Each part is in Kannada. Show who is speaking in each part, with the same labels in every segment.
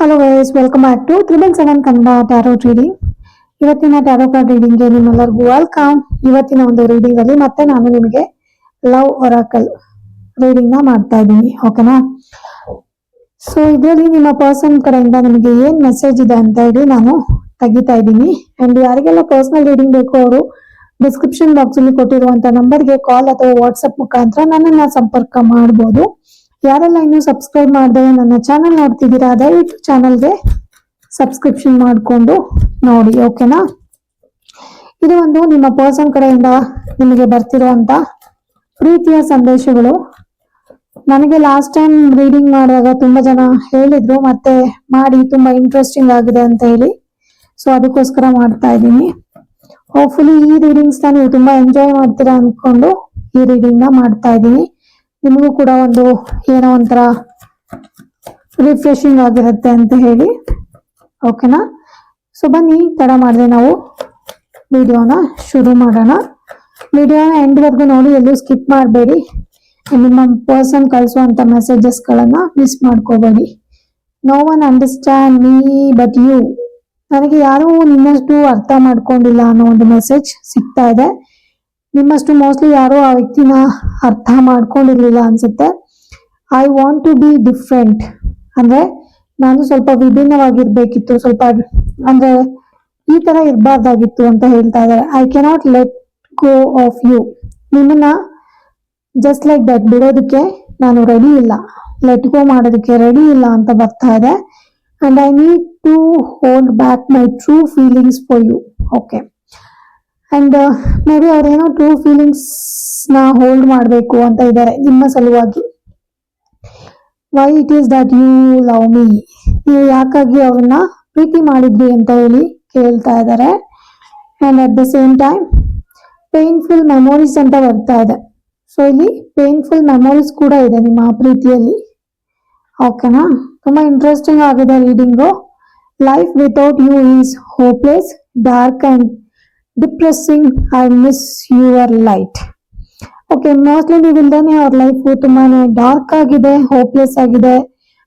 Speaker 1: Hello wise welcome back to triple seven Kannada tarot reading ಇವತ್ತಿನ ಟ್ಯಾರೋ ಕಾರ್ಡ್ ರೀಡಿಂಗ್ಗೆ ನಿಮ್ಮೆಲ್ಲರಿಗೂ ವೆಲ್ಕಮ್ ಇವತ್ತಿನ ಒಂದು ರೀಡಿಂಗ್ ಅಲ್ಲಿ ಮತ್ತೆ ನಾನು ನಿಮಗೆ ಲವ್ ಒರಾಕಲ್ ರೀಡಿಂಗ್ನ ಮಾಡ್ತಾ ಇದ್ದೀನಿ ಓಕೆನಾ ಸೊ ಇದರಲ್ಲಿ ನಿಮ್ಮ ಪರ್ಸನ್ ಕಡೆಯಿಂದ ನಿಮಗೆ ಏನ್ ಮೆಸೇಜ್ ಇದೆ ಅಂತ ಹೇಳಿ ನಾನು ತೆಗಿತಾ ಇದ್ದೀನಿ. ಅಂಡ್ ಯಾರಿಗೆಲ್ಲ ಪರ್ಸನಲ್ ರೀಡಿಂಗ್ ಬೇಕು ಅವರು ಡಿಸ್ಕ್ರಿಪ್ಷನ್ ಬಾಕ್ಸ್ ಅಲ್ಲಿ ಕೊಟ್ಟಿರುವಂತ ನಂಬರ್ಗೆ ಕಾಲ್ ಅಥವಾ ವಾಟ್ಸ್ಆಪ್ ಮುಖಾಂತರ ನನ್ನನ್ನ ಸಂಪರ್ಕ ಮಾಡಬಹುದು ಯಾರೆಲ್ಲ ಇನ್ನೂ ಸಬ್ಸ್ಕ್ರೈಬ್ ಮಾಡದೆ ನನ್ನ ಚಾನಲ್ ನೋಡ್ತಿದ್ದೀರಾ, ದಯವಿಟ್ಟು ಚಾನಲ್ಗೆ ಸಬ್ಸ್ಕ್ರಿಪ್ಷನ್ ಮಾಡಿಕೊಂಡು ನೋಡಿ ಓಕೆನಾ ಇದು ಒಂದು ನಿಮ್ಮ ಪರ್ಸನ್ ಕಡೆಯಿಂದ ನಿಮಗೆ ಬರ್ತಿರುವಂತ ಪ್ರೀತಿಯ ಸಂದೇಶಗಳು. ನನಗೆ ಲಾಸ್ಟ್ ಟೈಮ್ ರೀಡಿಂಗ್ ಮಾಡುವಾಗ ತುಂಬಾ ಜನ ಹೇಳಿದ್ರು, ಮತ್ತೆ ಮಾಡಿ ತುಂಬಾ ಇಂಟ್ರೆಸ್ಟಿಂಗ್ ಆಗಿದೆ ಅಂತ ಹೇಳಿ. ಸೊ ಅದಕ್ಕೋಸ್ಕರ ಮಾಡ್ತಾ ಇದ್ದೀನಿ. ಹೋಪ್ಫುಲಿ ಈ ರೀಡಿಂಗ್ಸ್ ನೀವು ತುಂಬಾ ಎಂಜಾಯ್ ಮಾಡ್ತೀರಾ ಅನ್ಕೊಂಡು ಈ ರೀಡಿಂಗ್ ಮಾಡ್ತಾ ಇದ್ದೀನಿ. ನಿಮಗೂ ಕೂಡ ಒಂದು ಏನೋ ಒಂಥರ ರಿಫ್ರೆಶಿಂಗ್ ಆಗಿರುತ್ತೆ ಅಂತ ಹೇಳಿ. ಓಕೆನಾ ಸೊ ಬನ್ನಿ ತಡ ಮಾಡಿದೆ ನಾವು ವಿಡಿಯೋನ ಶುರು ಮಾಡೋಣ. ವಿಡಿಯೋನ ಎಂಡ್ವರೆಗೂ ನೋಡಿ, ಎಲ್ಲೂ ಸ್ಕಿಪ್ ಮಾಡಬೇಡಿ. ನಿಮ್ಮ ಪರ್ಸನ್ ಕಳಿಸುವಂತ ಮೆಸೇಜಸ್ಗಳನ್ನ ಮಿಸ್ ಮಾಡ್ಕೋಬೇಡಿ. No one understand me but you ನನಗೆ ಯಾರೂ ನಿನ್ನಷ್ಟು ಅರ್ಥ ಮಾಡ್ಕೊಂಡಿಲ್ಲ ಅನ್ನೋ ಒಂದು ಮೆಸೇಜ್ ಸಿಗ್ತಾ ಇದೆ. ನಿಮ್ಮಷ್ಟು ಮೋಸ್ಟ್ಲಿ ಯಾರು ಆ ವ್ಯಕ್ತಿನ ಅರ್ಥ ಮಾಡ್ಕೊಂಡಿರ್ಲಿಲ್ಲ ಅನ್ಸುತ್ತೆ. I want to be different ಅಂದ್ರೆ ನಾನು ಸ್ವಲ್ಪ ವಿಭಿನ್ನವಾಗಿರ್ಬೇಕಿತ್ತು, ಸ್ವಲ್ಪ ಅಂದ್ರೆ ಈ ತರ ಇರಬಾರ್ದಾಗಿತ್ತು ಅಂತ ಹೇಳ್ತಾ ಇದ್ದಾರೆ. I cannot let go of you ನಿಮ್ಮನ್ನ ಜಸ್ಟ್ ಲೈಕ್ ದಟ್ ಬಿಡೋದಕ್ಕೆ ನಾನು ರೆಡಿ ಇಲ್ಲ. ಲೆಟ್ ಗೋ ಮಾಡೋದಕ್ಕೆ ರೆಡಿ ಇಲ್ಲ ಅಂತ ಬರ್ತಾ ಇದೆ. And I need to hold back my true feelings for you okay and maybe ಅವ್ರೇನೋ ಟ್ರೂ ಫೀಲಿಂಗ್ಸ್ನ ಹೋಲ್ಡ್ ಮಾಡಬೇಕು ಅಂತ ಇದ್ದಾರೆ ನಿಮ್ಮ ಸಲುವಾಗಿ. Why it is that you love me ನೀವು ಯಾಕಾಗಿ ಅವ್ರನ್ನ ಪ್ರೀತಿ ಮಾಡಿದ್ವಿ ಅಂತ ಹೇಳಿ ಕೇಳ್ತಾ ಇದ್ದಾರೆ and at the same time painful memories ಅಂತ ಬರ್ತಾ ಇದೆ. ಸೊ ಇಲ್ಲಿ ಪೇನ್ಫುಲ್ ಮೆಮೊರೀಸ್ ಕೂಡ ಇದೆ ನಿಮ್ಮ ಪ್ರೀತಿಯಲ್ಲಿ. ಓಕೆನಾ ತುಂಬಾ ಇಂಟ್ರೆಸ್ಟಿಂಗ್ ಆಗಿದೆ reading life without you is hopeless dark and depressing I miss your light okay mostly ನೀವು ಇಲ್ದೇನೆ ಅವ್ರ ಲೈಫ್ ತುಂಬಾನೇ ಡಾರ್ಕ್ ಆಗಿದೆ ಹೋಪ್ಲೆಸ್ ಆಗಿದೆ.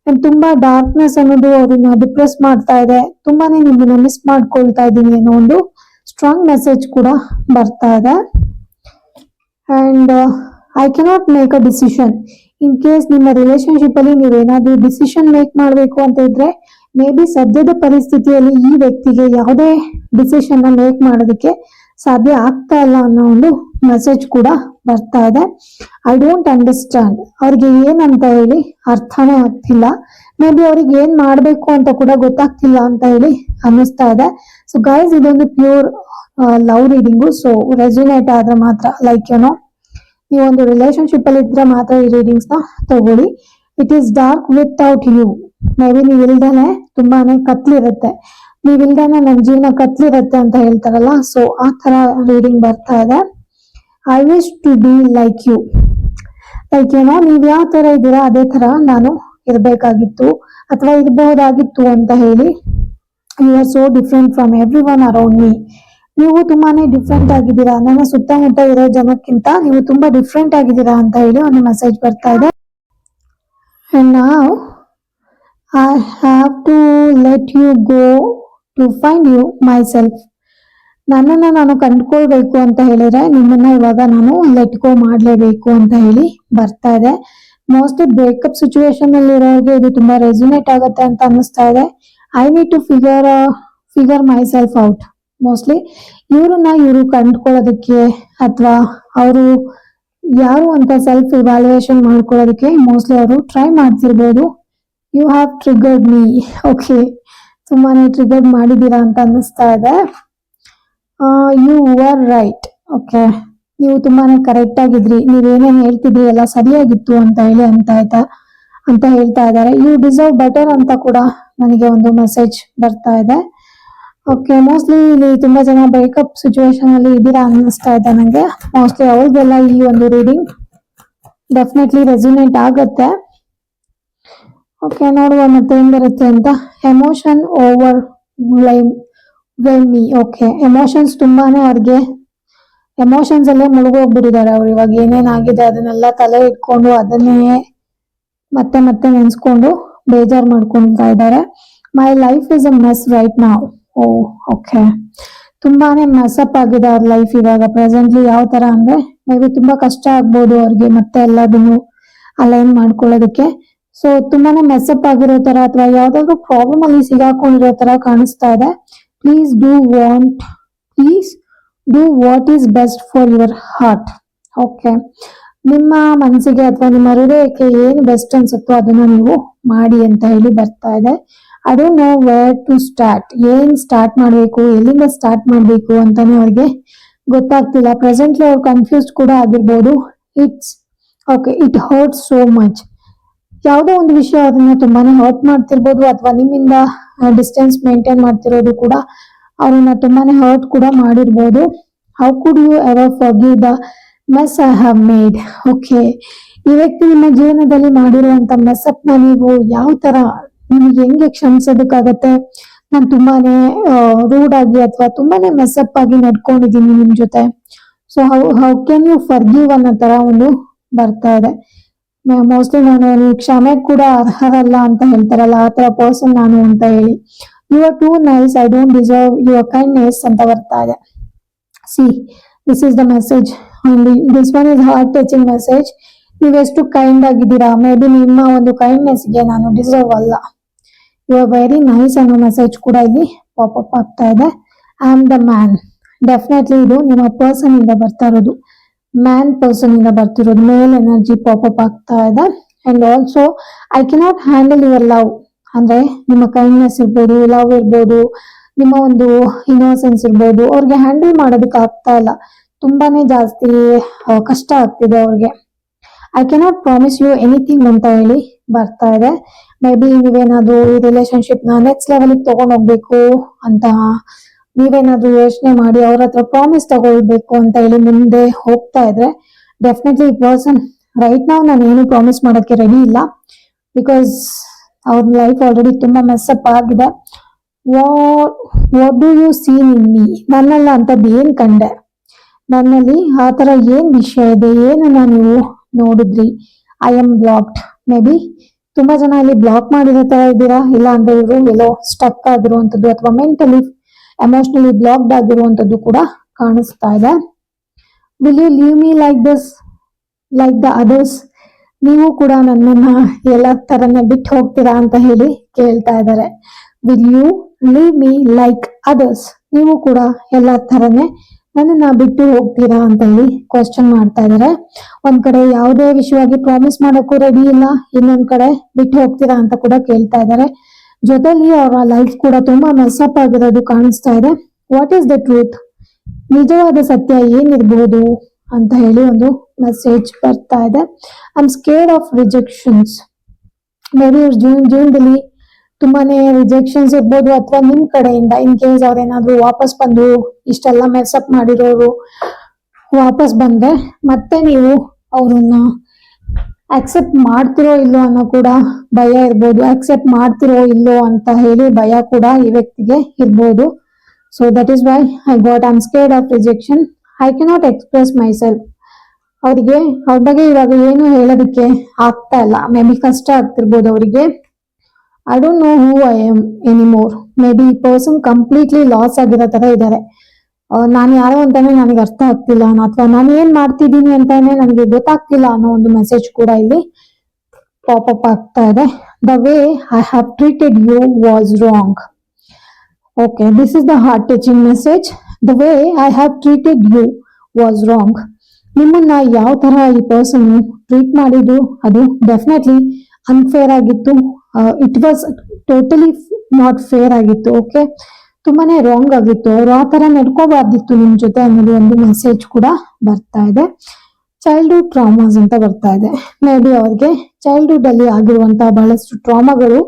Speaker 1: ಅಂಡ್ ತುಂಬಾ ಡಾರ್ಕ್ನೆಸ್ ಅನ್ನೋದು ಅವ್ರನ್ನ ಡಿಪ್ರೆಸ್ ಮಾಡ್ತಾ ಇದೆ. ತುಂಬಾನೇ ನಿಮ್ಮನ್ನ ಮಿಸ್ ಮಾಡ್ಕೊಳ್ತಾ ಇದ್ದೀನಿ ಅನ್ನೋ ಒಂದು ಸ್ಟ್ರಾಂಗ್ ಮೆಸೇಜ್ ಕೂಡ ಬರ್ತಾ ಇದೆ. And I cannot make a decision in case ನಿಮ್ಮ ರಿಲೇಶನ್ಶಿಪ್ ಅಲ್ಲಿ ನೀವೇನಾದ್ರೂ ಡಿಸಿಷನ್ ಮೇಕ್ ಮಾಡಬೇಕು ಅಂತ ಇದ್ರೆ ಮೇ ಬಿ ಸದ್ಯದ ಪರಿಸ್ಥಿತಿಯಲ್ಲಿ ಈ ವ್ಯಕ್ತಿಗೆ ಯಾವುದೇ ಡಿಸಿಷನ್ನ ಮೇಕ್ ಮಾಡೋದಕ್ಕೆ ಸಾಧ್ಯ ಆಗ್ತಾ ಇಲ್ಲ ಅನ್ನೋ ಒಂದು ಮೆಸೇಜ್ ಕೂಡ ಬರ್ತಾ ಇದೆ. ಐ ಡೋಂಟ್ ಅಂಡರ್ಸ್ಟ್ಯಾಂಡ್ ಅವ್ರಿಗೆ ಏನಂತ ಹೇಳಿ ಅರ್ಥನೇ ಆಗ್ತಿಲ್ಲ. ಮೇ ಬಿ ಅವ್ರಿಗೆ ಏನ್ ಮಾಡ್ಬೇಕು ಅಂತ ಕೂಡ ಗೊತ್ತಾಗ್ತಿಲ್ಲ ಅಂತ ಹೇಳಿ ಅನ್ನಿಸ್ತಾ ಇದೆ. ಸೊ ಗೈಸ್ ಇದೊಂದು pure love reading so resonate ಆದ್ರೆ ಮಾತ್ರ ಲೈಕ್ ಏನೋ ಈ ಒಂದು ರಿಲೇಶನ್ಶಿಪ್ ಅಲ್ಲಿ ಇದ್ರೆ ಮಾತ್ರ ಈ ರೀಡಿಂಗ್ಸ್ನ ತಗೊಳ್ಳಿ. It is dark without you maybe ನೀವು ಇಲ್ದೇನೆ ತುಂಬಾನೇ ಕತ್ಲಿರುತ್ತೆ. ನೀವ್ ಇಲ್ದೇನೆ ನನ್ನ ಜೀವನ ಕತ್ಲಿರುತ್ತೆ ಅಂತ ಹೇಳ್ತಾರಲ್ಲ ಸೊ ಆ ತರ ರೀಡಿಂಗ್ ಬರ್ತಾ ಇದೆ. I wish to be like you like ಏನೋ ನೀವ್ ಯಾವ ತರ ಇದ್ದೀರಾ, ಅದೇ ತರ ನಾನು ಇರ್ಬೇಕಾಗಿತ್ತು, ಅಥವಾ ಇರಬಹುದಾಗಿತ್ತು ಅಂತ ಹೇಳಿ you are so different from everyone around me ನೀವು ತುಂಬಾನೇ ಡಿಫ್ರೆಂಟ್ ಆಗಿದ್ದೀರಾ, ನನ್ನ ಸುತ್ತಮುತ್ತ ಇರೋ ಜನಕ್ಕಿಂತ ನೀವು ತುಂಬಾ ಡಿಫ್ರೆಂಟ್ ಆಗಿದ್ದೀರಾ ಅಂತ ಹೇಳಿ ಒಂದು ಮೆಸೇಜ್ ಬರ್ತಾ ಇದೆ. ನಾವ್ I have to let you go to find myself ನನ್ನನ್ನ ನಾನು ಕಂಡ್ಕೊಳ್ಬೇಕು ಅಂತ ಹೇಳಿದ್ರೆ ನಿಮ್ಮನ್ನ ಇವಾಗ ನಾನು ಲೆಟ್ ಗೋ ಮಾಡಲೇಬೇಕು ಅಂತ ಹೇಳಿ ಬರ್ತಾ ಇದೆ. ಮೋಸ್ಟ್ಲಿ ಬ್ರೇಕಪ್ ಸಿಚುವೇಶನ್ ಇರೋರಿಗೆ ಇದು ತುಂಬಾ ರೆಸ್ಯುನೇಟ್ ಆಗುತ್ತೆ ಅಂತ ಅನ್ನಿಸ್ತಾ ಇದೆ. I need to figure figure myself out mostly ಇವ್ರನ್ನ ಇವರು ಕಂಡ್ಕೊಳ್ಳೋದಕ್ಕೆ ಅಥವಾ ಅವರು ಯಾರು ಅಂತ ಸೆಲ್ಫ್ ಇವ್ಯಾಲ್ಯೂಯೇಷನ್ ಮಾಡ್ಕೊಳ್ಳೋದಕ್ಕೆ ಮೋಸ್ಟ್ಲಿ ಅವರು try ಮಾಡ್ತಿರ್ಬೋದು. You have triggered me okay ತುಂಬಾನೇ ಟ್ರಿಗರ್ಡ್ ಮಾಡಿದ್ದೀರಾ ಅಂತ ಅನ್ನಿಸ್ತಾ ಇದೆ. ಯು ಆರ್ ರೈಟ್ ಓಕೆ ನೀವು ತುಂಬಾನೇ ಕರೆಕ್ಟ್ ಆಗಿದ್ರಿ. ನೀವೇನೇ ಹೇಳ್ತಿದ್ರಿ ಎಲ್ಲ ಸರಿಯಾಗಿತ್ತು ಅಂತ ಹೇಳಿ ಅಂತ ಆಯ್ತಾ ಅಂತ ಹೇಳ್ತಾ ಇದ್ದಾರೆ. ಯು ಡಿಸರ್ವ್ ಬೆಟರ್ ಅಂತ ಕೂಡ ನನಗೆ ಒಂದು ಮೆಸೇಜ್ ಬರ್ತಾ ಇದೆ. ಓಕೆ ಮೋಸ್ಟ್ಲಿ ಇಲ್ಲಿ ತುಂಬಾ ಜನ ಬ್ರೇಕಪ್ ಸಿಚುವೇಶನ್ ಅಲ್ಲಿ ಇದ್ದೀರಾ ಅನ್ನಿಸ್ತಾ ಇದೆ ನನಗೆ. ಮೋಸ್ಟ್ಲಿ ಅವ್ರಿಗೆಲ್ಲ ಈ ಒಂದು ರೀಡಿಂಗ್ ಡೆಫಿನೆಟ್ಲಿ ರೆಸ್ಯುನೇಟ್ ಆಗತ್ತೆ. ಓಕೆ, ನೋಡುವ ಮತ್ತೆ ಹೆಂಗ್ ಬರುತ್ತೆ ಅಂತ. Emotion over me okay emotions ತುಂಬಾನೇ ಅವ್ರಿಗೆ ಎಮೋಷನ್ಸ್ ಅಲ್ಲೇ ಮುಳುಗೋಗ್ಬಿಟ್ಟಿದ್ದಾರೆ ಅವ್ರು. ಇವಾಗ ಏನೇನಾಗಿದೆ ಅದನ್ನೆಲ್ಲ ತಲೆ ಇಟ್ಕೊಂಡು ಅದನ್ನೇ ಮತ್ತೆ ಮತ್ತೆ ನೆನ್ಸ್ಕೊಂಡು ಬೇಜಾರ್ ಮಾಡ್ಕೊಂತಾ ಇದ್ದಾರೆ. My life is a mess right ನಾವು ಓ, ಓಕೆ. ತುಂಬಾನೇ ಮೆಸ್ಅಪ್ ಆಗಿದೆ ಅವ್ರ ಲೈಫ್ ಇವಾಗ. ಪ್ರೆಸೆಂಟ್ಲಿ ಯಾವ ತರ ಅಂದ್ರೆ ಮೇ ಬಿ ತುಂಬಾ ಕಷ್ಟ ಆಗ್ಬೋದು ಅವ್ರಿಗೆ ಮತ್ತೆ ಎಲ್ಲದನ್ನು ಅಲೈನ್ ಮಾಡ್ಕೊಳ್ಳೋದಕ್ಕೆ. ಸೊ ತುಂಬಾನೇ ಮೆಸಪ್ ಆಗಿರೋ ತರ ಅಥವಾ ಯಾವ್ದಾದ್ರು ಪ್ರಾಬ್ಲಮ್ ಅಲ್ಲಿ ಸಿಗಾಕೊಂಡಿರೋ ತರ ಕಾಣಿಸ್ತಾ ಇದೆ. Please do want please do what is best for your heart okay ನಿಮ್ಮ ಮನಸ್ಸಿಗೆ ಅಥವಾ ನಿಮ್ಮ ಹೃದಯಕ್ಕೆ ಏನು ಬೆಸ್ಟ್ ಅನ್ಸುತ್ತೋ ಅದನ್ನ ನೀವು ಮಾಡಿ ಅಂತ ಹೇಳಿ ಬರ್ತಾ ಇದೆ. I don't know where to start ಏನ್ ಸ್ಟಾರ್ಟ್ ಮಾಡಬೇಕು, ಎಲ್ಲಿಂದ ಸ್ಟಾರ್ಟ್ ಮಾಡಬೇಕು ಅಂತಾನೆ ಅವ್ರಿಗೆ ಗೊತ್ತಾಗ್ತಿಲ್ಲ. ಪ್ರೆಸೆಂಟ್ಲಿ ಅವ್ರು ಕನ್ಫ್ಯೂಸ್ಡ್ ಕೂಡ ಆಗಿರ್ಬೋದು. It's okay it hurt so much ಯಾವುದೋ ಒಂದು ವಿಷಯ ಅದನ್ನ ತುಂಬಾನೇ ಹರ್ಟ್ ಮಾಡ್ತಿರ್ಬೋದು ಅಥವಾ ನಿಮ್ಮಿಂದ ಡಿಸ್ಟೆನ್ಸ್ ಮೇಂಟೈನ್ ಮಾಡ್ತಿರೋದು ಕೂಡ ಅವ್ರನ್ನ ತುಂಬಾನೇ ಹರ್ಟ್ ಕೂಡ ಮಾಡಿರ್ಬೋದು. How could you ever forgive the mess I have made okay ಈ ವ್ಯಕ್ತಿ ನಿಮ್ಮ ಜೀವನದಲ್ಲಿ ಮಾಡಿರುವಂತ ಮೆಸ್ಅಪ್ನ ನೀವು ಯಾವ ತರ ನಿಮಗೆ ಹೆಂಗೆ ಕ್ಷಮಿಸೋದಕ್ಕಾಗತ್ತೆ? ನಾನು ತುಂಬಾನೇ ರೂಡ್ ಆಗಿ ಅಥವಾ ತುಂಬಾನೇ ಮೆಸ್ಅಪ್ ಆಗಿ ನಡ್ಕೊಂಡಿದ್ದೀನಿ ನಿಮ್ ಜೊತೆ. So how how can you forgive ಅನ್ನೋ ತರ ಒಂದು ಬರ್ತಾ ಇದೆ. ಮೋಸ್ಟ್ಲಿ ನಾನು ಕ್ಷಮೆ ಕೂಡ ಅರ್ಹರಲ್ಲ ಅಂತ ಹೇಳ್ತಾರಲ್ಲ, ಆ ತರ ಪರ್ಸನ್ ನಾನು ಅಂತ ಹೇಳಿ. You are too nice I don't deserve your kindness ಅಂತ ಬರ್ತಾ ಇದೆ. See this is the message this one is heart touching message ನೀವು ಎಷ್ಟು ಕೈಂಡ್ ಆಗಿದ್ದೀರಾ? ಮೇ ಬಿ ನಿಮ್ಮ ಒಂದು ಕೈಂಡ್ನೆಸ್ಗೆ ನಾನು ಡಿಸರ್ವ್ ಅಲ್ಲ. ಯು ಆರ್ ವೆರಿ ನೈಸ್ ಅನ್ನೋ ಮೆಸೇಜ್ ಕೂಡ ಇಲ್ಲಿ ಪಾಪ್ ಅಪ್ ಆಗ್ತಾ ಇದೆ. I am the man definitely ಇದು ನಿಮ್ಮ ಪರ್ಸನ್ ಇಂದ ಬರ್ತಾ ಇರೋದು. ಮ್ಯಾನ್ ಪರ್ಸನ್ ಇಂದ ಬರ್ತಿರೋದು ಮೇಲ್ ಎನರ್ಜಿ ಪಾಪ್ ಅಪ್ ಆಗ್ತಾ ಇದೆ. And also I cannot handle your love ಅಂದ್ರೆ ನಿಮ್ಮ ಕೈಂಡ್ನೆಸ್ ಇರ್ಬೋದು ಲವ್ ಇರ್ಬೋದು, ನಿಮ್ಮ ಒಂದು ಇನ್ನೋಸೆನ್ಸ್ ಇರ್ಬೋದು, ಅವ್ರಿಗೆ ಹ್ಯಾಂಡಲ್ ಮಾಡೋದಕ್ಕೆ ಆಗ್ತಾ ಇಲ್ಲ. ತುಂಬಾನೇ ಜಾಸ್ತಿ ಕಷ್ಟ ಆಗ್ತಿದೆ ಅವ್ರಿಗೆ. I cannot promise you anything ಅಂತ ಹೇಳಿ ಬರ್ತಾ ಇದೆ. ಮೇ ಬಿ ನೀವೇನಾದ್ರೂ ಈ ರಿಲೇಶನ್ಶಿಪ್ನ ನೆಕ್ಸ್ಟ್ ಲೆವೆಲ್ ತಗೊಂಡ್ ಹೋಗ್ಬೇಕು ಅಂತ ನೀವೇನಾದ್ರೂ ಯೋಚನೆ ಮಾಡಿ ಅವ್ರ ಹತ್ರ ಪ್ರಾಮಿಸ್ ತಗೊಳ್ಬೇಕು ಅಂತ ಹೇಳಿ ಮುಂದೆ ಹೋಗ್ತಾ ಇದ್ರೆ ಡೆಫಿನೆಟ್ಲಿ ಪರ್ಸನ್ ರೈಟ್ ನಾವು ನಾನು ಏನು ಪ್ರಾಮಿಸ್ ಮಾಡೋಕ್ಕೆ ರೆಡಿ ಇಲ್ಲ. ಬಿಕಾಸ್ ಅವ್ರ ಲೈಫ್ ಆಲ್ರೆಡಿ ತುಂಬಾ ಮೆಸ್ಸಪ್ ಆಗಿದೆ. What what do you seen in me ನನ್ನಲ್ಲ ಅಂತದ್ದು ಏನ್ ಕಂಡೆ? ನನ್ನಲ್ಲಿ ಆ ತರ ಏನ್ ವಿಷಯ ಇದೆ? ಏನನ್ನ ನೀವು ನೋಡಿದ್ರಿ? I am blocked maybe ತುಂಬಾ ಜನ ಅಲ್ಲಿ ಬ್ಲಾಕ್ ಮಾಡಿರೋ ತರ ಇದ್ದೀರಾ? ಇಲ್ಲ ಅಂದ್ರೆ ಇವರು ಎಲ್ಲೋ ಸ್ಟಕ್ ಆಗಿರುವಂತದ್ದು ಅಥವಾ ಮೆಂಟಲಿ ಎಮೋಷನಲಿ ಬ್ಲಾಕ್ಡ್ ಆಗಿರುವಂತದ್ದು ಕೂಡ ಕಾಣಿಸ್ತಾ ಇದೆ. Will you leave me like this like the others ನೀವು ಕೂಡ ನನ್ನನ್ನ ಎಲ್ಲ ತರನೇ ಬಿಟ್ಟು ಹೋಗ್ತೀರಾ ಅಂತ ಹೇಳಿ ಕೇಳ್ತಾ ಇದ್ದಾರೆ. Will you leave me like others ನೀವು ಕೂಡ ಎಲ್ಲ ತರನೇ ನನ್ನನ್ನ ಬಿಟ್ಟು ಹೋಗ್ತೀರಾ ಅಂತ ಹೇಳಿ ಕ್ವಶನ್ ಮಾಡ್ತಾ ಇದ್ದಾರೆ. ಒಂದ್ ಕಡೆ ಯಾವುದೇ ವಿಷಯವಾಗಿ ಪ್ರಾಮಿಸ್ ಮಾಡೋಕ್ಕೂ ರೆಡಿ ಇಲ್ಲ, ಇನ್ನೊಂದ್ ಕಡೆ ಬಿಟ್ಟು ಹೋಗ್ತೀರಾ ಅಂತ ಕೂಡ ಕೇಳ್ತಾ ಇದಾರೆ ಜೊತೆಲಿ ಅವರ ಲೈಫ್ ಕೂಡ ತುಂಬಾ ಮೆಸ್ಅಪ್ ಆಗಿರೋದು ಕಾಣಿಸ್ತಾ ಇದೆ. ವಾಟ್ ಈಸ್ ದ ಟ್ರೂತ್ ನಿಜವಾದ ಸತ್ಯ ಏನಿರ್ಬೋದು ಅಂತ ಹೇಳಿ ಒಂದು ಮೆಸೇಜ್ ಬರ್ತಾ ಇದೆ. I am scared of rejections maybe ಜೀವನ ಜೀವನದಲ್ಲಿ ತುಂಬಾನೇ ರಿಜೆಕ್ಷನ್ಸ್ ಇರ್ಬೋದು ಅಥವಾ ನಿಮ್ ಕಡೆಯಿಂದ ಇನ್ ಕೇಸ್ ಅವ್ರೇನಾದ್ರೂ ವಾಪಸ್ ಬಂದು ಇಷ್ಟೆಲ್ಲ ಮೆಸ್ಅಪ್ ಮಾಡಿರೋರು ವಾಪಸ್ ಬಂದ್ರೆ ಮತ್ತೆ ನೀವು ಅವ್ರನ್ನ ಅಕ್ಸೆಪ್ಟ್ ಮಾಡ್ತಿರೋ ಇಲ್ಲೋ ಅನ್ನೋ ಕೂಡ ಭಯ ಇರ್ಬೋದು. ಅಕ್ಸೆಪ್ಟ್ ಮಾಡ್ತಿರೋ ಇಲ್ಲೋ ಅಂತ ಹೇಳಿ ಭಯ ಕೂಡ ಈ ವ್ಯಕ್ತಿಗೆ ಇರ್ಬೋದು. So that is why I got am scared of rejection I cannot express myself ಅವರಿಗೆ, ಅವ್ರ ಬಗ್ಗೆ ಇವಾಗ ಏನು ಹೇಳೋದಕ್ಕೆ ಆಗ್ತಾ ಇಲ್ಲ. ಮೇ ಬಿ ಕಷ್ಟ ಆಗ್ತಿರ್ಬೋದು ಅವರಿಗೆ. I don't know who I am anymore maybe person completely loss ಆಗಿರೋ ತರ ಇದ್ದಾರೆ. ನಾನು ಯಾರು ಅಂತಾನೆ ನನಗೆ ಅರ್ಥ ಆಗ್ತಿಲ್ಲ. ಅಥವಾ ನಾನು ಏನ್ ಮಾಡ್ತಿದ್ದೀನಿ ಅಂತಾನೆ ನನಗೆ ಗೊತ್ತಾಗ್ತಿಲ್ಲ ಅನ್ನೋ ಒಂದು ಮೆಸೇಜ್ ಕೂಡ ಇಲ್ಲಿ ಪಾಪ್ ಅಪ್ ಆಗ್ತಾ ಇದೆ. The way I have treated you was wrong okay this is the heart touching message the way I have treated you was wrong ನಿಮ್ಮನ್ನ ಯಾವ ತರ ಈ ಪರ್ಸನ್ ಟ್ರೀಟ್ ಮಾಡಿದ್ರು, ಅದು ಡೆಫಿನೆಟ್ಲಿ ಅನ್ಫೇರ್ ಆಗಿತ್ತು. It was totally not fair ಆಗಿತ್ತು ಓಕೆ ತುಂಬಾನೇ ರಾಂಗ್ ಆಗಿತ್ತು. ಅವ್ರು ಆ ತರ ನಡ್ಕೋಬಾರ್ದಿತ್ತು ನಿಮ್ ಜೊತೆ ಅನ್ನೋದು ಒಂದು ಮೆಸೇಜ್ ಕೂಡ ಬರ್ತಾ ಇದೆ. ಚೈಲ್ಡ್ಹುಡ್ ಟ್ರಾಮಾಸ್ ಅಂತ ಬರ್ತಾ ಇದೆ. ಮೇ ಬಿ ಅವ್ರಿಗೆ ಚೈಲ್ಡ್ಹುಡ್ ಅಲ್ಲಿ ಆಗಿರುವಂತಹ ಬಹಳಷ್ಟು ಟ್ರಾಮಾಗಳು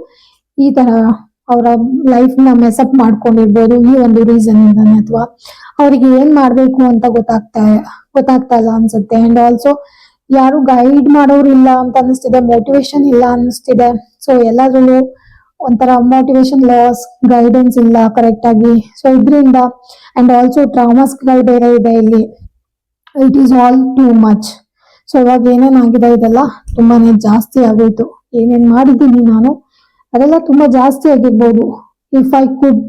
Speaker 1: ಈ ತರ ಅವರ ಲೈಫ್ನ ಮೆಸಪ್ ಮಾಡ್ಕೊಂಡಿರ್ಬೋದು ಈ ಒಂದು ರೀಸನ್ ಇಂದಾನೆ ಅಥವಾ ಅವರಿಗೆ ಏನ್ ಮಾಡ್ಬೇಕು ಅಂತ ಗೊತ್ತಾಗ್ತಾ ಗೊತ್ತಾಗ್ತಾ ಇಲ್ಲ ಅನ್ಸುತ್ತೆ. ಅಂಡ್ ಆಲ್ಸೋ ಯಾರು ಗೈಡ್ ಮಾಡೋರು ಇಲ್ಲ ಅಂತ ಅನಿಸ್ತಿದೆ ಮೋಟಿವೇಶನ್ ಇಲ್ಲ ಅನಿಸ್ತಿದೆ ಸೊ ಎಲ್ಲಾದ್ರಲ್ಲೂ ಒಂಥರ ಮೋಟಿವೇಶನ್ ಲಾಸ್ ಗೈಡೆನ್ಸ್ ಇಲ್ಲ ಕರೆಕ್ಟ್ ಆಗಿ. ಸೊ ಇದರಿಂದ ಅಂಡ್ ಆಲ್ಸೋ ಟ್ರಾಮಾಸ್ಗಳು ಬೇರೆ ಇದೆ ಇಲ್ಲಿ. It is all too much so ಇವಾಗ ಏನೇನಾಗಿದೆ ಇದೆಲ್ಲ ತುಂಬಾನೇ ಜಾಸ್ತಿ ಆಗೋಯ್ತು. ಏನೇನು ಮಾಡಿದ್ದೀನಿ ನಾನು? ಅದೆಲ್ಲ ತುಂಬಾ ಜಾಸ್ತಿ ಆಗಿರ್ಬೋದು. If I could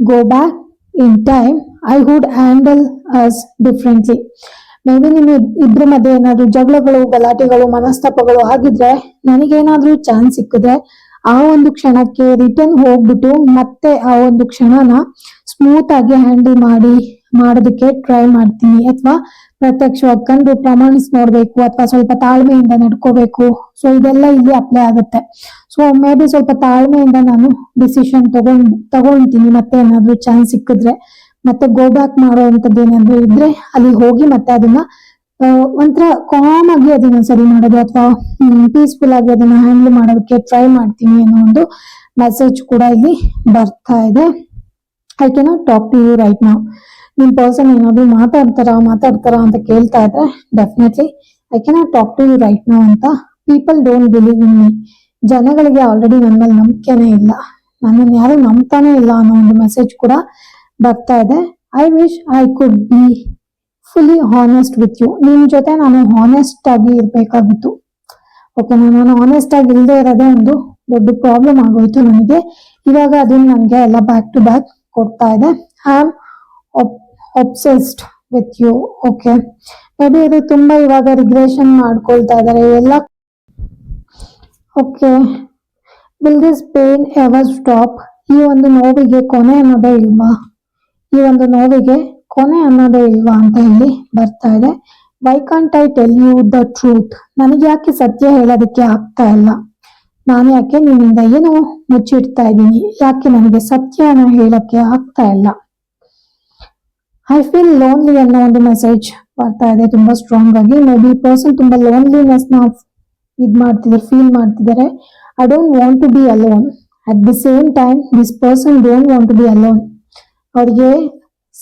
Speaker 1: go back in time I would handle us differently maybe ನಿಮ್ಮ ಇಬ್ರ ಮಧ್ಯೆ ಏನಾದ್ರು ಜಗಳಗಳು, ಗಲಾಟೆಗಳು, ಮನಸ್ತಾಪಗಳು ಆಗಿದ್ರೆ ನನಗೇನಾದ್ರೂ ಚಾನ್ಸ್ ಸಿಕ್ಕಿದ್ರೆ ಆ ಒಂದು ಕ್ಷಣಕ್ಕೆ ರಿಟರ್ನ್ ಹೋಗ್ಬಿಟ್ಟು ಮತ್ತೆ ಆ ಒಂದು ಕ್ಷಣನ ಸ್ಮೂತ್ ಆಗಿ ಹ್ಯಾಂಡಲ್ ಮಾಡಿ, ಮಾಡೋದಕ್ಕೆ ಟ್ರೈ ಮಾಡ್ತೀನಿ. ಅಥವಾ ಪ್ರತ್ಯಕ್ಷವಾಗಿ ಕಂಡು ಪ್ರಮಾಣಿಸ್ ನೋಡ್ಬೇಕು, ಅಥವಾ ಸ್ವಲ್ಪ ತಾಳ್ಮೆಯಿಂದ ನಡ್ಕೋಬೇಕು. ಸೊ ಇದೆಲ್ಲ ಇಲ್ಲಿ ಅಪ್ಲೈ ಆಗುತ್ತೆ. ಸೊ ಮೇ ಬಿ ಸ್ವಲ್ಪ ತಾಳ್ಮೆಯಿಂದ ನಾನು ಡಿಸಿಷನ್ ತಗೊಂಡ್, ತಗೊಳ್ತೀನಿ. ಮತ್ತೆ ಏನಾದ್ರು ಚಾನ್ಸ್ ಸಿಕ್ಕಿದ್ರೆ, ಮತ್ತೆ ಗೋ ಬ್ಯಾಕ್ ಮಾಡುವಂತದ್ದು ಏನಾದ್ರು ಇದ್ರೆ, ಅಲ್ಲಿ ಹೋಗಿ ಮತ್ತೆ ಅದನ್ನ ಒಂಥರ ಕಾಮ್ ಆಗಿ ಅದನ್ನ ಸರಿ ಮಾಡೋದು ಅಥವಾ ಪೀಸ್ಫುಲ್ ಆಗಿ ಅದನ್ನ ಹ್ಯಾಂಡಲ್ ಮಾಡೋದಕ್ಕೆ ಟ್ರೈ ಮಾಡ್ತೀನಿ ಅನ್ನೋ ಒಂದು ಮೆಸೇಜ್ ಕೂಡ ಇಲ್ಲಿ ಬರ್ತಾ ಇದೆ. I cannot talk to you right ನಾವು ನಿಮ್ ಪರ್ಸನ್ ಏನಾದ್ರು ಮಾತಾಡ್ತಾರಾ ಮಾತಾಡ್ತಾರಾ ಅಂತ ಕೇಳ್ತಾ ಇದ್ರೆ definitely I cannot talk to you right ನಾವು ಅಂತ people don't believe in me ಜನಗಳಿಗೆ ಆಲ್ರೆಡಿ ನನ್ನ ಮೇಲೆ ನಂಬಿಕೆನೇ ಇಲ್ಲ. ನನ್ನನ್ನು ಯಾರು ನಂಬ್ತಾನೆ ಇಲ್ಲ ಅನ್ನೋ ಒಂದು ಮೆಸೇಜ್ ಕೂಡ ಬರ್ತಾ ಇದೆ. I wish I could be fully honest with you ನಿಮ್ ಜೊತೆ ನಾನು ಹಾನೆಸ್ಟ್ ಆಗಿ ಇರ್ಬೇಕಾಗಿತ್ತು. ಓಕೆ ನಾನು ಹಾನೆಸ್ಟ್ ಆಗಿ ಇಲ್ಲದೆ ಇರೋದೇ ಒಂದು ದೊಡ್ಡ ಪ್ರಾಬ್ಲಮ್ ಆಗೋಯ್ತು ನನಗೆ. ಇವಾಗ ಅದನ್ನ ನನಗೆ ಎಲ್ಲ ಬ್ಯಾಕ್ ಟು ಬ್ಯಾಕ್ ಕೊಡ್ತಾ ಇದೆ. I am obsessed with you okay maybe ಇದು ತುಂಬಾ ಇವಾಗ ರಿಗ್ರೆಷನ್ ಮಾಡ್ಕೊಳ್ತಾ ಇದಾರೆ ಎಲ್ಲ okay will this pain ever stop ಈ ಒಂದು ನೋವಿಗೆ ಕೊನೆ ಅನ್ನೋದೇ ಇಲ್ವಾ? ಈ ಒಂದು ನೋವಿಗೆ ಕೊನೆ ಅನ್ನೋದೇ ಇಲ್ವಾ ಅಂತ ಹೇಳಿ ಬರ್ತಾ ಇದೆ. Why can't I tell you the truth ನನಗೆ ಯಾಕೆ ಸತ್ಯ ಹೇಳೋದಕ್ಕೆ ಆಗ್ತಾ ಇಲ್ಲ? ನಾನು ಯಾಕೆ ನಿಮ್ಮಿಂದ ಏನು ಮುಚ್ಚಿಡ್ತಾ ಇದ್ದೀನಿ? ಯಾಕೆ ನನಗೆ ಸತ್ಯನ ಹೇಳಕ್ಕೆ ಆಗ್ತಾ ಇಲ್ಲ? ಐ ಫೀಲ್ ಲೋನ್ಲಿ ಅನ್ನೋ ಒಂದು ಮೆಸೇಜ್ ಬರ್ತಾ ಇದೆ ತುಂಬಾ ಸ್ಟ್ರಾಂಗ್ ಆಗಿ. ಮೇ ಬಿ ಪರ್ಸನ್ ತುಂಬಾ ಲೋನ್ಲಿನೆಸ್ನ ಇದ್ ಮಾಡ್ತಿದ್ದಾರೆ ಫೀಲ್ ಮಾಡ್ತಿದ್ದಾರೆ. I don't want to be alone at the same time this person don't want to be alone ಅವ್ರಿಗೆ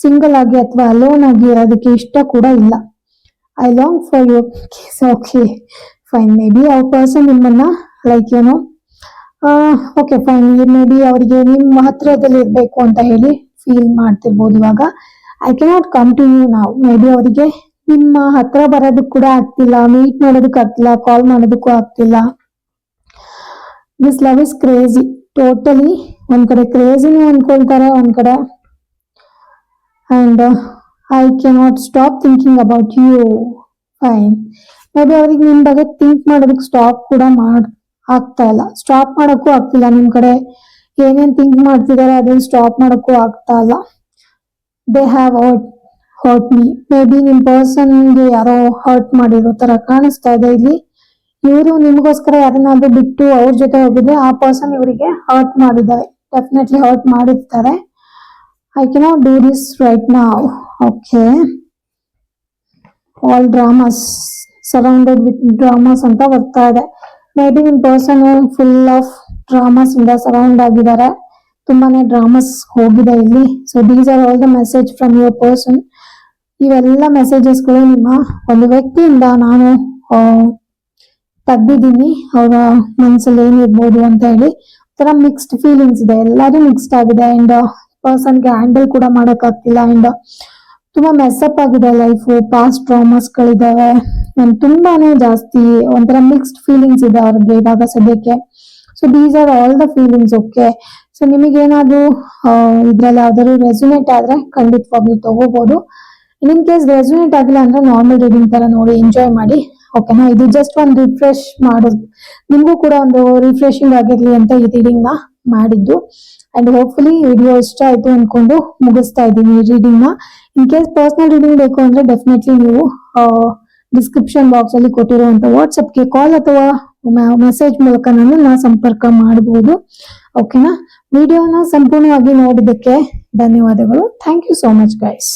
Speaker 1: ಸಿಂಗಲ್ ಆಗಿ ಅಥವಾ ಅಲೋನ್ ಆಗಿ ಇರೋದಕ್ಕೆ ಇಷ್ಟ ಕೂಡ ಇಲ್ಲ. I long for you okay fine maybe ಅವ್ರ ಪರ್ಸನ್ ನಿಮ್ಮನ್ನ ಲೈಕ್ ಏನೋ ಓಕೆ ಫೈನ್ ಮೇ ಬಿ ಅವರಿಗೆ ನಿಮ್ಮ ಹತ್ರದಲ್ಲಿ ಇರಬೇಕು ಅಂತ ಹೇಳಿ ಫೀಲ್ ಮಾಡ್ತಿರ್ಬೋದು ಇವಾಗ. I cannot come to you ನಾವು ಮೇ ಬಿ ಅವರಿಗೆ ನಿಮ್ಮ ಹತ್ರ ಬರೋದಕ್ಕೆ ಕೂಡ ಆಗ್ತಿಲ್ಲ. ಮೀಟ್ ಮಾಡೋದಕ್ಕೆ ಆಗ್ತಿಲ್ಲ. ಕಾಲ್ ಮಾಡೋದಕ್ಕೂ ಆಗ್ತಿಲ್ಲ. This love is crazy totally ಒಂದ್ ಕಡೆ ಕ್ರೇಜಿನೂ ಅನ್ಕೊಳ್ತಾರೆ, ಒಂದ್ ಕಡೆ and I cannot stop thinking about you fine maybe ಅವ್ರಿಗೆ ನಿಮ್ ಬಗ್ಗೆ ಥಿಂಕ್ ಮಾಡೋದಕ್ಕೆ ಸ್ಟಾಪ್ ಕೂಡ ಮಾಡ್, ಆಗ್ತಾ ಇಲ್ಲ. ಸ್ಟಾಪ್ ಮಾಡೋಕ್ಕೂ ಆಗ್ತಿಲ್ಲ. ನಿಮ್ ಕಡೆ ಏನೇನ್ ಥಿಂಕ್ ಮಾಡ್ತಿದ್ದಾರೆ ಅದನ್ನ ಸ್ಟಾಪ್ ಮಾಡೋಕ್ಕೂ ಆಗ್ತಾ ಇಲ್ಲ. They have hurt hurt me maybe ನಿಮ್ ಪರ್ಸನ್ಗೆ ಯಾರೋ ಹರ್ಟ್ ಮಾಡಿರೋ ತರ ಕಾಣಿಸ್ತಾ ಇದೆ ಇಲ್ಲಿ. ಇವರು ನಿಮಗೋಸ್ಕರ ಯಾರನ್ನಾದ್ರೂ ಬಿಟ್ಟು ಅವ್ರ ಜೊತೆ ಹೋಗಿದ್ರೆ ಆ ಪರ್ಸನ್ ಇವರಿಗೆ ಹರ್ಟ್ ಮಾಡಿದ್ದಾರೆ. ಡೆಫಿನೆಟ್ಲಿ ಹರ್ಟ್ ಮಾಡಿರ್ತಾರೆ. I cannot do this right now. Okay. All dramas surrounded with dramas ಅಂತ ಬರ್ತಾ ಇದೆ. ಮೇ ಬಿ ನಿಮ್ ಪರ್ಸನ್ ಫುಲ್ ಆಫ್ ಡ್ರಾಮಾಸ್ ಇಂದ ಸರೌಂಡ್ ಆಗಿದ್ದಾರೆ. ತುಂಬಾನೇ ಡ್ರಾಮಾಸ್ ಹೋಗಿದೆ ಇಲ್ಲಿ. So these are all the message from your person ಇವೆಲ್ಲ ಮೆಸೇಜಸ್ಗಳು ನಿಮ್ಮ ಒಂದು ವ್ಯಕ್ತಿಯಿಂದ ನಾನು ತೆಗ್ದಿದ್ದೀನಿ ಅವರ ಮನಸ್ಸಲ್ಲಿ ಏನಿರ್ಬೋದು ಅಂತ ಹೇಳಿ. ಒಂಥರ ಮಿಕ್ಸ್ಡ್ ಫೀಲಿಂಗ್ಸ್ ಇದೆ. ಎಲ್ಲರೂ ಮಿಕ್ಸ್ಡ್ ಆಗಿದೆ. ಅಂಡ್ ಪರ್ಸನ್ಗೆ ಹ್ಯಾಂಡಲ್ ಕೂಡ ಮಾಡೋಕ್ಕಾಗ್ತಿಲ್ಲ. ಅಂಡ್ ತುಂಬಾ ಮೆಸ್ಅಪ್ ಆಗಿದೆ ಲೈಫು ಪಾಸ್ಟ್ ಟ್ರಾಮಾಸ್ ಗಳಿದಾವೆ. And ತುಂಬಾನೇ ಜಾಸ್ತಿ ಒಂಥರ ಮಿಕ್ಸ್ಡ್ ಫೀಲಿಂಗ್ಸ್ ಇದೆ ಅವ್ರಿಗೆ ಇವಾಗ ಸದ್ಯಕ್ಕೆ. So these are all the feelings okay so ನಿಮಗೇನಾದ್ರೂ ಇದ್ರಲ್ಲಿ ಯಾವ್ದಾದ್ರು ರೆಸ್ಯುನೇಟ್ ಆದ್ರೆ ಖಂಡಿತವಾಗ್ಲೂ ತಗೋಬಹುದು ಇನ್ ಕೇಸ್ ರೆಸ್ಯುನೇಟ್ ಆಗಿಲ್ಲ ಅಂದ್ರೆ ನಾರ್ಮಲ್ ರೀಡಿಂಗ್ ತರ ನೋಡಿ ಎಂಜಾಯ್ ಮಾಡಿ ಓಕೆನಾ ಇದು ಜಸ್ಟ್ ಒಂದು ರಿಫ್ರೆಶ್ ಮಾಡೋದು ನಿಮಗೂ ಕೂಡ ಒಂದು ರಿಫ್ರೆಶಿಂಗ್ ಆಗಿರ್ಲಿ ಅಂತ ಈ ರೀಡಿಂಗ್ನ ಮಾಡಿದ್ದು. ಅಂಡ್ ಹೋಪ್ಫುಲಿ ವಿಡಿಯೋ ಇಷ್ಟ ಆಯ್ತು ಅನ್ಕೊಂಡು ಮುಗಿಸ್ತಾ ಇದ್ದೀನಿ ರೀಡಿಂಗ್ನ. ಇನ್ ಕೇಸ್ ಪರ್ಸನಲ್ ರೀಡಿಂಗ್ ಬೇಕು ಅಂದ್ರೆ ಡೆಫಿನೆಟ್ಲಿ ನೀವು ಡಿಸ್ಕ್ರಿಪ್ಷನ್ ಬಾಕ್ಸ್ ಅಲ್ಲಿ ಕೊಟ್ಟಿರುವಂತ ವಾಟ್ಸ್ಆಪ್ಗೆ ಕಾಲ್ ಅಥವಾ ಮೆಸೇಜ್ ಮೂಲಕ ನಾನು ನಾ ಸಂಪರ್ಕ ಮಾಡಬಹುದು ಓಕೆನಾ ವಿಡಿಯೋನ ಸಂಪೂರ್ಣವಾಗಿ ನೋಡಿದ್ದಕ್ಕೆ ಧನ್ಯವಾದಗಳು. Thank you so much guys